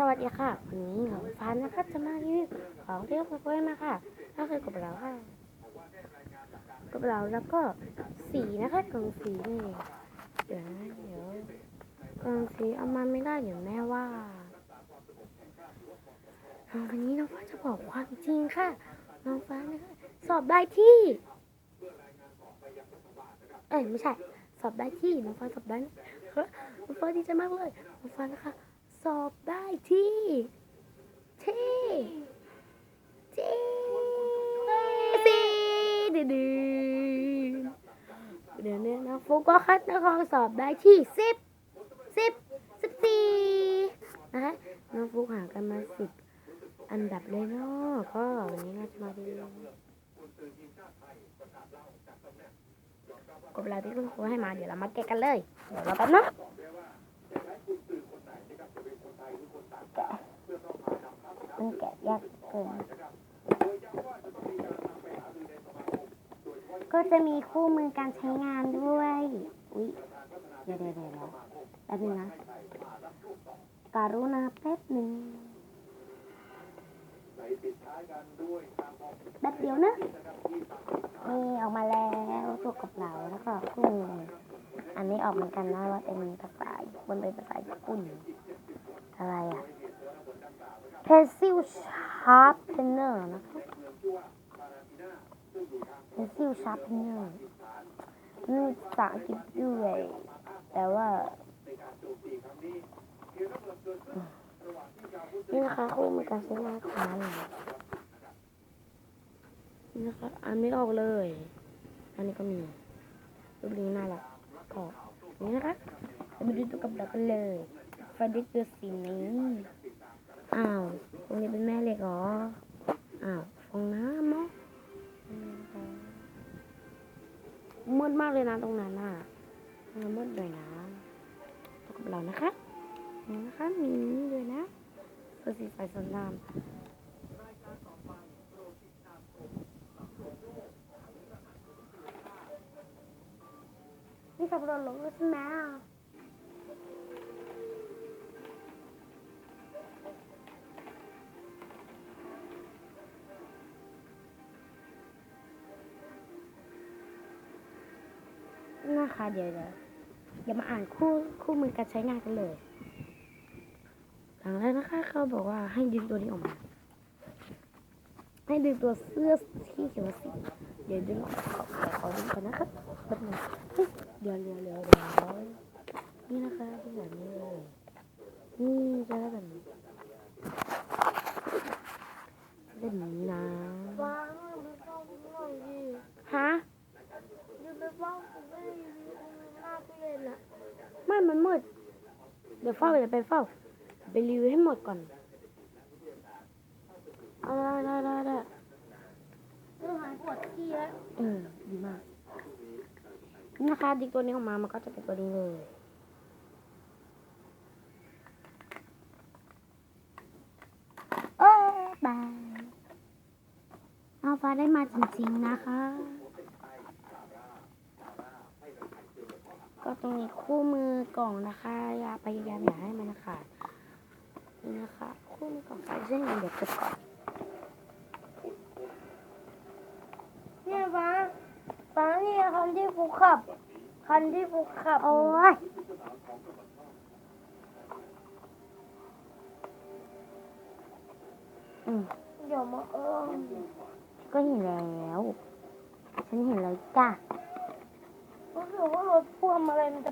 สวัสดีค่ะ วันนี้หนูฟ้านะคะจะมารีวิวของที่เราเพื่นมาค่ะก็คือกับเราค่ะกับเราแล้วก็สีนะคะกล่องสีนี่เดี๋ยวนะเดี๋ยวกล่องสีเอามาไม่ได้เดี๋ยวแม่ว่าอ่าวันนี้น้องฟ้าจะบอกความจริงค่ะ น้องฟ้านะคะสอบได้ที่ เอ้ยไม่ใช่ สอบได้ที่น้องฟ้าสอบได้น้องฟ้าดีใจมากเลยน้องฟ้านะคะ สอบได้ที่ที่ที่สี่ดืดเดี๋ยวนี้นะฟุกก็คัดนครสอบได้ที่สิบสิบสิบสี่นะคะน้องฟุกห่างกันมาสิบอันดับเลยเนาะก็วันนี้เราจะมาดูกบลาที่คุณครูให้มาเดี๋ยวเรามาแกะกันเลยเดี๋ยวเราแป๊บนะ มันแกะยากเกินก็จะมีคู่มือการใช้งานด้วย อุ๊ยเดี๋ยวเดี๋ยวเดี๋ยวแป๊บนึงนะการุณาแป๊บหนึ่งแป๊บเดียวนะนี่ออกมาแล้วตัวกับเราแล้วก็คู่มือ อันนี้ออกเหมือนกันนะว่าเป็นภาษาบนเป็นภาษาญี่ปุ่น อะไรอะ pencil sharpener นะคะ pencil sharpener นี่ภาษาอังกฤษด้วยแต่ว่านี่นะคะคู่มือการใช้งานของมันนี่นะคะอันไม่ออกเลย อันนี้ก็มีรูปนี้น่ารัก ก็นี่นะคะเราไปดูตัวกับดักกันเลยฟาดิกเกอร์สีนี้อ้าวตรงนี้เป็นแม่เหล็กเหรออ้าวฟองน้ำเนาะมืดมากเลยนะตรงนั้นน่ะมืดเลยนะตกับเรานะคะนี่นะคะมีด้วยนะตัวสีไฟสนดำ นี่ขับรถลงใช่ไหมอะนะคะเดี๋ยวเดี๋ยวอย่ามาอ่านคู่คู่มือการใช้งานกันเลย หลังแรกนะคะเขาบอกว่าให้ดึงตัวนี้ออกมา ให้ดึงตัวเสื้อที่เขียนว่าสีเดี๋ยวดึงออก ขอขอดึงก่อนนะคะแป๊บนึงเดี๋ยวเดี๋ยวเดี๋ยวเดี๋ยวนี่นะคะเป็นแบบนี้เลยนี่จะแบบนี้แบบนี้นะว้าวไม่ต้องหน่อยดิฮะไม่มันมืด เดี๋ยวเฝ้าเดี๋ยวไปเฝ้า ไปรีวิวให้หมดก่อนอาได้ได้ได้ ได้เรื่องหายปวดขี้แล้วเออดีมากนี่นะคะดิกตัวนี้ออกมามันก็จะเป็นตัวนี้เลยเออบายเอาฟ้าได้มาจริงๆนะคะ ก็ตรงนี้คู่มือกล่องนะคะอย่าพยายามอย่าให้มันนะคะนี่นะคะ คู่มือกล่องใส่เส้นเดี๋ยวเก็บก่อน เนี่ยฟ้าฟ้าเนี่ย คันที่ฟุกขับ คันที่ฟุกขับ โอ้ยอืมเดี๋ยวมาเออก็เห็นแล้ว ฉันเห็นแล้วจ้ะรู้สึกว่ารถพ่วงอะไรมันจะ